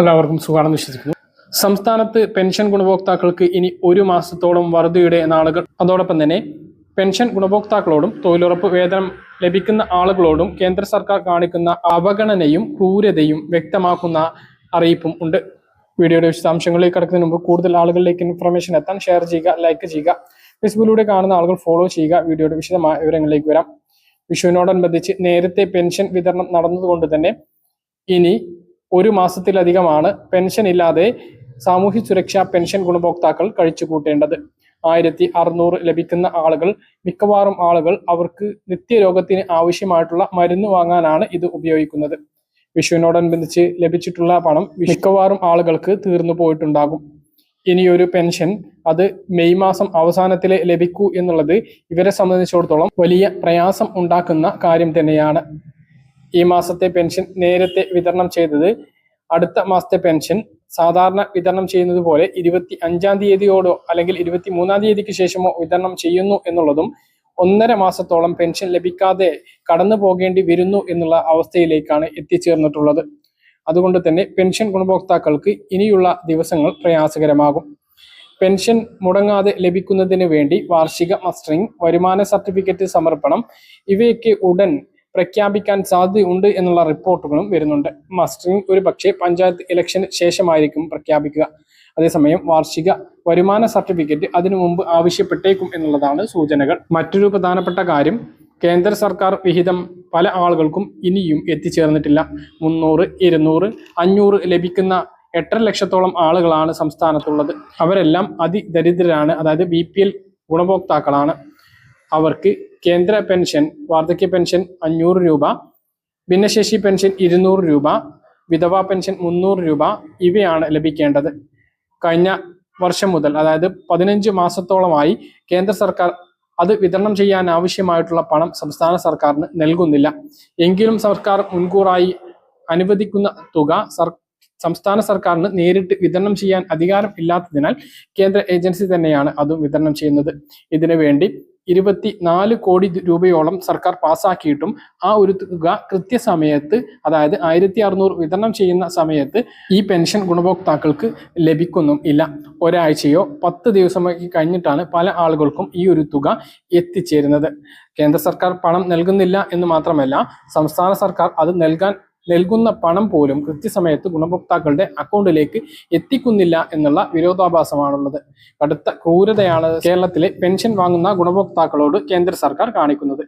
എല്ലാവർക്കും സുഖമാണെന്ന് വിശ്വസിക്കുന്നു. സംസ്ഥാനത്ത് പെൻഷൻ ഗുണഭോക്താക്കൾക്ക് ഇനി ഒരു മാസത്തോളം വറുതിയുടെ നാളുകൾ. അതോടൊപ്പം തന്നെ പെൻഷൻ ഗുണഭോക്താക്കളോടും തൊഴിലുറപ്പ് വേതനം ലഭിക്കുന്ന ആളുകളോടും കേന്ദ്ര സർക്കാർ കാണിക്കുന്ന അവഗണനയും ക്രൂരതയും വ്യക്തമാക്കുന്ന അറിയിപ്പും ഉണ്ട്. വീഡിയോയുടെ വിശദാംശങ്ങളിലേക്ക് കടക്കുന്നതിന് മുമ്പ് കൂടുതൽ ആളുകളിലേക്ക് ഇൻഫർമേഷൻ എത്താൻ ഷെയർ ചെയ്യുക ലൈക്ക് ചെയ്യുക. ഫേസ്ബുക്കിലൂടെ കാണുന്ന ആളുകൾ ഫോളോ ചെയ്യുക. വീഡിയോയുടെ വിശദമായ വിവരങ്ങളിലേക്ക് വരാം. വിഷുവിനോടനുബന്ധിച്ച് നേരത്തെ പെൻഷൻ വിതരണം നടന്നതുകൊണ്ട് തന്നെ ഇനി ഒരു മാസത്തിലധികമാണ് പെൻഷൻ ഇല്ലാതെ സാമൂഹ്യ സുരക്ഷാ പെൻഷൻ ഗുണഭോക്താക്കൾ കഴിച്ചു കൂട്ടേണ്ടത്. ആയിരത്തി അറുന്നൂറ് ലഭിക്കുന്ന ആളുകൾ മിക്കവാറും ആളുകൾ അവർക്ക് നിത്യരോഗത്തിന് ആവശ്യമായിട്ടുള്ള മരുന്ന് വാങ്ങാനാണ് ഇത് ഉപയോഗിക്കുന്നത്. വിഷുവിനോടനുബന്ധിച്ച് ലഭിച്ചിട്ടുള്ള പണം മിക്കവാറും ആളുകൾക്ക് തീർന്നു പോയിട്ടുണ്ടാകും. ഇനിയൊരു പെൻഷൻ അത് മെയ് മാസം അവസാനത്തിലെ ലഭിക്കൂ എന്നുള്ളത് ഇവരെ സംബന്ധിച്ചിടത്തോളം വലിയ പ്രയാസം ഉണ്ടാക്കുന്ന കാര്യം തന്നെയാണ്. ഈ മാസത്തെ പെൻഷൻ നേരത്തെ വിതരണം ചെയ്തത് അടുത്ത മാസത്തെ പെൻഷൻ സാധാരണ വിതരണം ചെയ്യുന്നത് പോലെ ഇരുപത്തി അഞ്ചാം തീയതിയോടോ അല്ലെങ്കിൽ ഇരുപത്തി മൂന്നാം തീയതിക്ക് ശേഷമോ വിതരണം ചെയ്യുന്നു എന്നുള്ളതും ഒന്നര മാസത്തോളം പെൻഷൻ ലഭിക്കാതെ കടന്നു പോകേണ്ടി വരുന്നു എന്നുള്ള അവസ്ഥയിലേക്കാണ് എത്തിച്ചേർന്നിട്ടുള്ളത്. അതുകൊണ്ട് തന്നെ പെൻഷൻ ഗുണഭോക്താക്കൾക്ക് ഇനിയുള്ള ദിവസങ്ങൾ പ്രയാസകരമാകും. പെൻഷൻ മുടങ്ങാതെ ലഭിക്കുന്നതിന് വേണ്ടി വാർഷിക മസ്റ്ററിംഗ് വരുമാന സർട്ടിഫിക്കറ്റ് സമർപ്പണം ഇവയൊക്കെ ഉടൻ പ്രഖ്യാപിക്കാൻ സാധ്യതയുണ്ട് എന്നുള്ള റിപ്പോർട്ടുകളും വരുന്നുണ്ട്. മസ്റ്ററിംഗ് ഒരു പക്ഷേ പഞ്ചായത്ത് ഇലക്ഷന് ശേഷമായിരിക്കും പ്രഖ്യാപിക്കുക. അതേസമയം വാർഷിക വരുമാന സർട്ടിഫിക്കറ്റ് അതിനു മുമ്പ് ആവശ്യപ്പെട്ടേക്കും എന്നുള്ളതാണ് സൂചനകൾ. മറ്റൊരു പ്രധാനപ്പെട്ട കാര്യം കേന്ദ്ര സർക്കാർ വിഹിതം പല ആളുകൾക്കും ഇനിയും എത്തിച്ചേർന്നിട്ടില്ല. മുന്നൂറ് ഇരുന്നൂറ് അഞ്ഞൂറ് ലഭിക്കുന്ന എട്ടര ലക്ഷത്തോളം ആളുകളാണ് സംസ്ഥാനത്തുള്ളത്. അവരെല്ലാം അതിദരിദ്രരാണ് അതായത് ബി ഗുണഭോക്താക്കളാണ്. അവർക്ക് കേന്ദ്ര പെൻഷൻ വാർദ്ധക്യ പെൻഷൻ അഞ്ഞൂറ് രൂപ ഭിന്നശേഷി പെൻഷൻ ഇരുന്നൂറ് രൂപ വിധവാ പെൻഷൻ മുന്നൂറ് രൂപ ഇവയാണ് ലഭിക്കേണ്ടത്. കഴിഞ്ഞ വർഷം മുതൽ അതായത് പതിനഞ്ച് മാസത്തോളമായി കേന്ദ്ര സർക്കാർ അത് വിതരണം ചെയ്യാൻ ആവശ്യമായിട്ടുള്ള പണം സംസ്ഥാന സർക്കാരിന് നൽകുന്നില്ല. എങ്കിലും സർക്കാർ മുൻകൂറായി അനുവദിക്കുന്ന തുക സംസ്ഥാന സർക്കാരിന് നേരിട്ട് വിതരണം ചെയ്യാൻ അധികാരം ഇല്ലാത്തതിനാൽ കേന്ദ്ര ഏജൻസി തന്നെയാണ് അത് വിതരണം ചെയ്യുന്നത്. ഇതിനു വേണ്ടി ഇരുപത്തി നാല് കോടി രൂപയോളം സർക്കാർ പാസ്സാക്കിയിട്ടും ആ ഒരു തുക കൃത്യസമയത്ത് അതായത് ആയിരത്തി അറുന്നൂറ് വിതരണം ചെയ്യുന്ന സമയത്ത് ഈ പെൻഷൻ ഗുണഭോക്താക്കൾക്ക് ലഭിക്കുന്നും ഇല്ല. ഒരാഴ്ചയോ പത്ത് ദിവസമോ കഴിഞ്ഞിട്ടാണ് പല ആളുകൾക്കും ഈ ഒരു തുക എത്തിച്ചേരുന്നത്. കേന്ദ്ര സർക്കാർ പണം നൽകുന്നില്ല എന്ന് മാത്രമല്ല സംസ്ഥാന സർക്കാർ അത് നൽകാൻ നൽകുന്ന പണം പോലും കൃത്യസമയത്ത് ഗുണഭോക്താക്കളുടെ അക്കൗണ്ടിലേക്ക് എത്തിക്കുന്നില്ല എന്നുള്ള വിരോധാഭാസമാണുള്ളത്. കടുത്ത ക്രൂരതയാണ് കേരളത്തിലെ പെൻഷൻ വാങ്ങുന്ന ഗുണഭോക്താക്കളോട് കേന്ദ്ര സർക്കാർ കാണിക്കുന്നത്.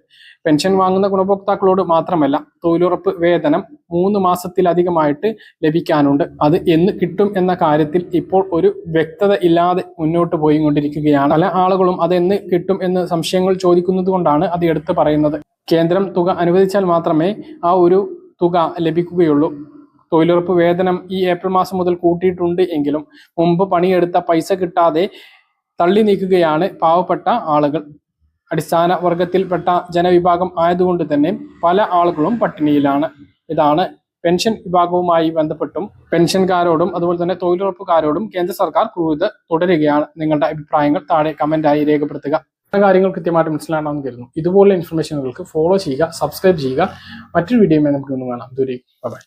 പെൻഷൻ വാങ്ങുന്ന ഗുണഭോക്താക്കളോട് മാത്രമല്ല തൊഴിലുറപ്പ് വേതനം മൂന്ന് മാസത്തിലധികമായിട്ട് ലഭിക്കാനുണ്ട്. അത് എന്ന് കിട്ടും എന്ന കാര്യത്തിൽ ഇപ്പോൾ ഒരു വ്യക്തത ഇല്ലാതെ മുന്നോട്ട് പോയിക്കൊണ്ടിരിക്കുകയാണ്. പല ആളുകളും അത് എന്ന് കിട്ടും എന്ന് സംശയങ്ങൾ ചോദിക്കുന്നത് കൊണ്ടാണ് അത് എടുത്തു പറയുന്നത്. കേന്ദ്രം തുക അനുവദിച്ചാൽ മാത്രമേ ആ ഒരു തുക ലഭിക്കുകയുള്ളൂ. തൊഴിലുറപ്പ് വേതനം ഈ ഏപ്രിൽ മാസം മുതൽ കൂട്ടിയിട്ടുണ്ട് എങ്കിലും മുമ്പ് പണിയെടുത്ത പൈസ കിട്ടാതെ തള്ളി നീക്കുകയാണ് പാവപ്പെട്ട ആളുകൾ. അടിസ്ഥാന വർഗത്തിൽപ്പെട്ട ജനവിഭാഗം ആയതുകൊണ്ട് തന്നെ പല ആളുകളും പട്ടിണിയിലാണ്. ഇതാണ് പെൻഷൻ വിഭാഗവുമായി ബന്ധപ്പെട്ടും പെൻഷൻകാരോടും അതുപോലെ തന്നെ തൊഴിലുറപ്പുകാരോടും കേന്ദ്ര സർക്കാർ ക്രൂരത തുടരുകയാണ്. നിങ്ങളുടെ അഭിപ്രായങ്ങൾ താഴെ കമന്റായി രേഖപ്പെടുത്തുക. കാര്യങ്ങൾ കൃത്യമായിട്ട് മനസ്സിലാണെന്ന് കരുതുന്നു. ഇതുപോലുള്ള ഇൻഫർമേഷനുകൾക്ക് ഫോളോ ചെയ്യുക സബ്സ്ക്രൈബ് ചെയ്യുക. മറ്റൊരു വീഡിയോയുമായി നമുക്ക് ഇന്ന് കാണാം. ദുരി ബൈ